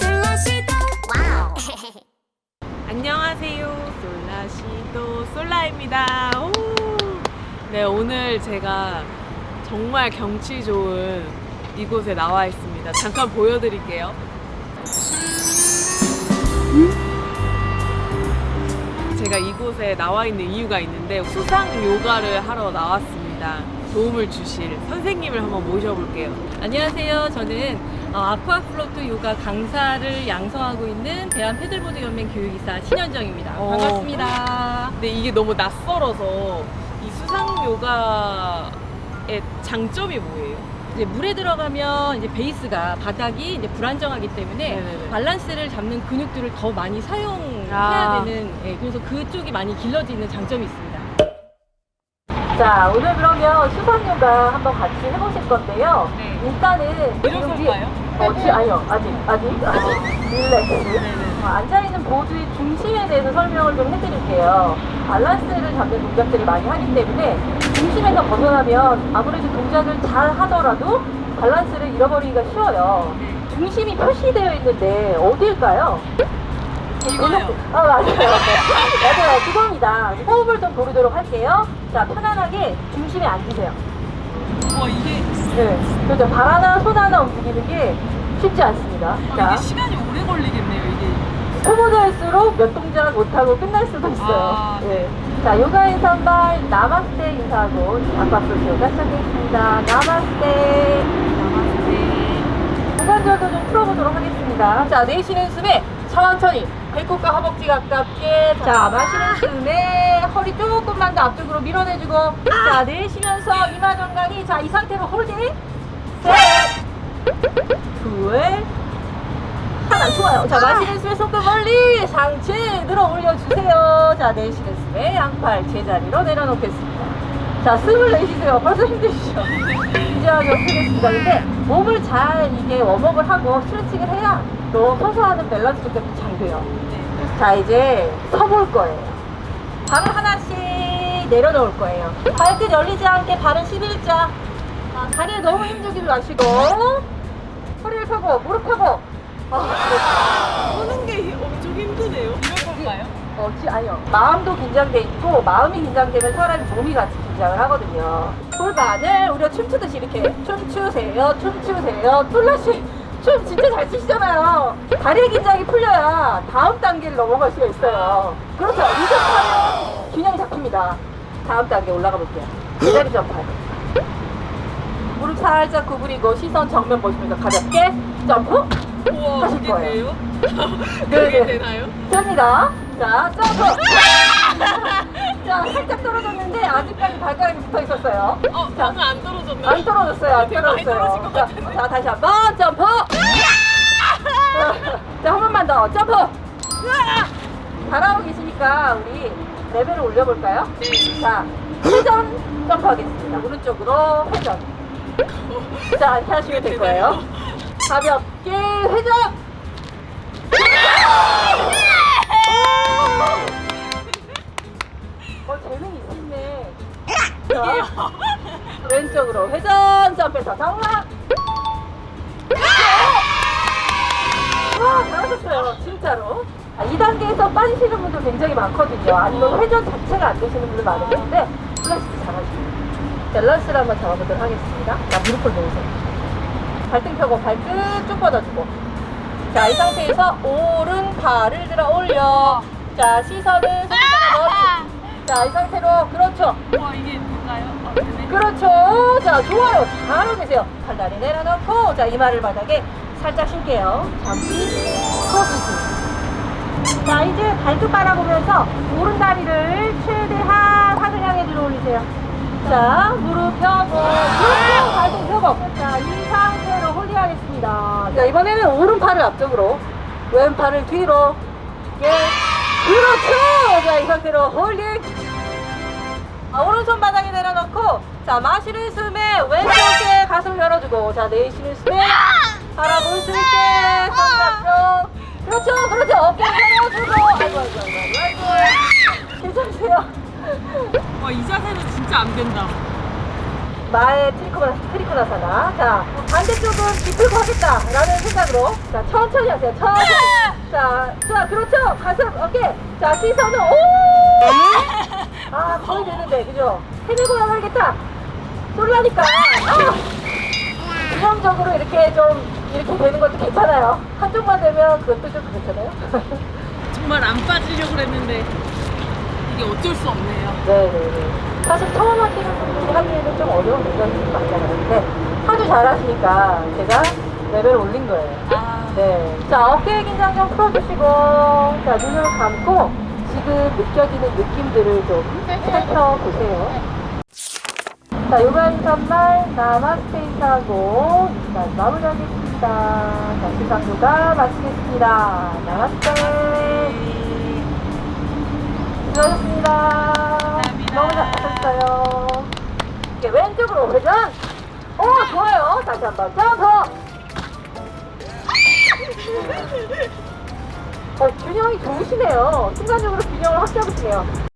슬러시도 와우 안녕하세요. 솔라시도 솔라입니다. 오! 네, 오늘 제가 정말 경치 좋은 이곳에 나와 있습니다. 잠깐 보여드릴게요. 제가 이곳에 나와 있는 이유가 있는데 수상 요가를 하러 나왔습니다. 도움을 주실 선생님을 한번 모셔볼게요. 안녕하세요. 저는 어, 아쿠아플로트 요가 강사를 양성하고 있는 대한 패들보드 연맹 교육이사 신현정입니다. 어. 반갑습니다. 근데 이게 너무 낯설어서 이 수상 요가의 장점이 뭐예요? 이제 물에 들어가면 이제 베이스가 바닥이 이제 불안정하기 때문에 네네네. 밸런스를 잡는 근육들을 더 많이 사용해야 아. 되는 예, 그래서 그쪽이 많이 길러져 있는 장점이 있습니다. 자, 오늘 그러면 수상 요가 한번 같이 해보실 건데요. 네. 일단은 이런 지금 건가요? 어, 지, 아니요, 아직, 아직, 아직. 릴렉스. 네네. 어, 앉아있는 보드의 중심에 대해서 설명을 좀 해드릴게요. 밸런스를 잡는 동작들이 많이 하기 때문에 중심에서 벗어나면 아무래도 동작을 잘 하더라도 밸런스를 잃어버리기가 쉬워요. 중심이 표시되어 있는데 어디일까요? 이거요. 아, 맞아요. 맞아요. 그겁니다. 호흡을 좀 고르도록 할게요. 자, 편안하게 중심에 앉으세요. 와 이게 네. 그렇죠. 발 하나, 손 하나 움직이는 게 쉽지 않습니다. 어, 자, 이게 시간이 오래 걸리겠네요 이게. 초보자일수록 몇 동작 못하고 끝날 수도 있어요. 아, 네. 자, 요가 인사말 나마스테 인사하고 아까풀 요가 시작하겠습니다. 나마스테. 나마스테. 고관절도 좀 풀어보도록 하겠습니다. 자, 내쉬는 숨에 천천히 배꼽과 허벅지 가깝게. 자, 마시는 숨에 허리 조금만 더 앞쪽으로 밀어내주고. 자, 내쉬면서 이마 정강이. 자, 이 상태로 홀딩. 셋. 둘. 하나 좋아요. 자 마시는 숨에 손끝 멀리 상체 들어 올려주세요. 자 내쉬는 숨에 양팔 제자리로 내려놓겠습니다. 자 숨을 내쉬세요. 벌써 힘드시죠? 진지하게 하겠습니다. 근데 몸을 잘 이게 웜업을 하고 스트레칭을 해야 또 서서 하는 밸런스 조작이 잘 돼요. 자 이제 서볼 거예요. 발을 하나씩 내려놓을 거예요. 발끝 열리지 않게 발은 11자. 자, 다리에 너무 힘주지 마시고 허리를 펴고 무릎 펴고 아, 어, 지, 아니요. 마음도 긴장돼 있고 마음이 긴장되면 사람이 몸이 같이 긴장을 하거든요. 골반을 우리가 춤추듯이 이렇게 춤추세요, 춤추세요. 툴라씨 춤 진짜 잘 추시잖아요. 다리의 긴장이 풀려야 다음 단계를 넘어갈 수가 있어요. 그렇죠. 이렇게 균형이 잡힙니다. 다음 단계 올라가 볼게요. 제자리 점프하기. 무릎 살짝 구부리고 시선 정면 보시면서 가볍게 점프. 우와 하실 그게 거예요. 돼요? 네, 그게 네. 되나요? 됩니다. 자, 점프. 자, 살짝 떨어졌는데 아직까지 발가락이 붙어 있었어요. 어 방금 안 떨어졌나요? 안 떨어졌어요. 안 되게 많이 떨어졌어요. 것 자, 같은데. 자, 다시 한 번 점프. 자, 한 번만 더 점프. 잘하고 계시니까 우리 레벨을 올려볼까요? 네. 자, 회전 점프하겠습니다. 오른쪽으로 회전. 자, 이렇게 하시면 될 거예요. 가볍게 회전. 왼쪽으로 회전 점프해서 정락. 와, 잘하셨어요. 진짜로. 아, 2단계에서 빠지시는 분들 굉장히 많거든요. 아니면 회전 자체가 안 되시는 분들 많은데, 플라스틱 잘하시고. 밸런스를 한번 잡아보도록 하겠습니다. 자, 무릎을 놓으세요. 발등 펴고 발끝 쭉 뻗어주고. 자, 이 상태에서 오른팔을 들어 올려. 자, 시선은 손가락 어디. 자, 이 상태로, 그렇죠. 그렇죠. 자, 좋아요. 잘하고 계세요. 팔다리 내려놓고, 자, 이마를 바닥에 살짝 쉴게요. 잠시 서주시. 자, 이제 발끝 바라보면서 오른 다리를 최대한 하늘 향해 들어 올리세요. 자, 무릎 펴고, 그렇죠. 발등 펴고. 자, 이 상태로 홀딩하겠습니다. 자, 이번에는 오른팔을 앞쪽으로, 왼팔을 뒤로. 예. 그렇죠. 자, 이 상태로 홀딩. 아, 오른손 바닥에 내려놓고 자 마시는 숨에 왼쪽에 가슴 열어주고 자 내쉬는 숨에 바라볼 수 있게 손 잡고 그렇죠 그렇죠 어깨 열어주고 아이고 아이고 아이고 아이고 괜찮으세요 와 이 자세는 진짜 안 된다. 마의 트리코나, 트리코나사나. 자, 반대쪽은 비틀고 하겠다라는 생각으로. 자, 천천히 하세요. 천천히. 자, 자, 그렇죠. 가슴, 어깨. 자, 시선은, 오! 아, 거의 되는데, 그죠? 해내고야 말겠다. 쏠라니까. 아! 균형적으로 이렇게 좀, 이렇게 되는 것도 괜찮아요. 한쪽만 되면 그것도 좀 그렇잖아요. 정말 안 빠지려고 그랬는데 이게 어쩔 수 없네요. 네네네. 사실 처음 하시는 분들이 하기에는 좀 어려운 문제는 많잖아요. 근데 하도 잘하시니까 제가 레벨을 올린 거예요. 아, 네. 자, 어깨 긴장 좀 풀어주시고, 자, 눈을 감고, 지금 느껴지는 느낌들을 좀 살펴보세요. 자, 요가 인사말, 나마스테 인사하고, 일단 마무리하겠습니다. 자, 시상 요가 마치겠습니다. 나마스테. 수고하셨습니다. 너무 잘하셨어요. 이제 왼쪽으로 회전. 오, 좋아요. 다시 한 번. 점프. 어, 균형이 좋으시네요. 순간적으로 균형을 확 잡으시네요.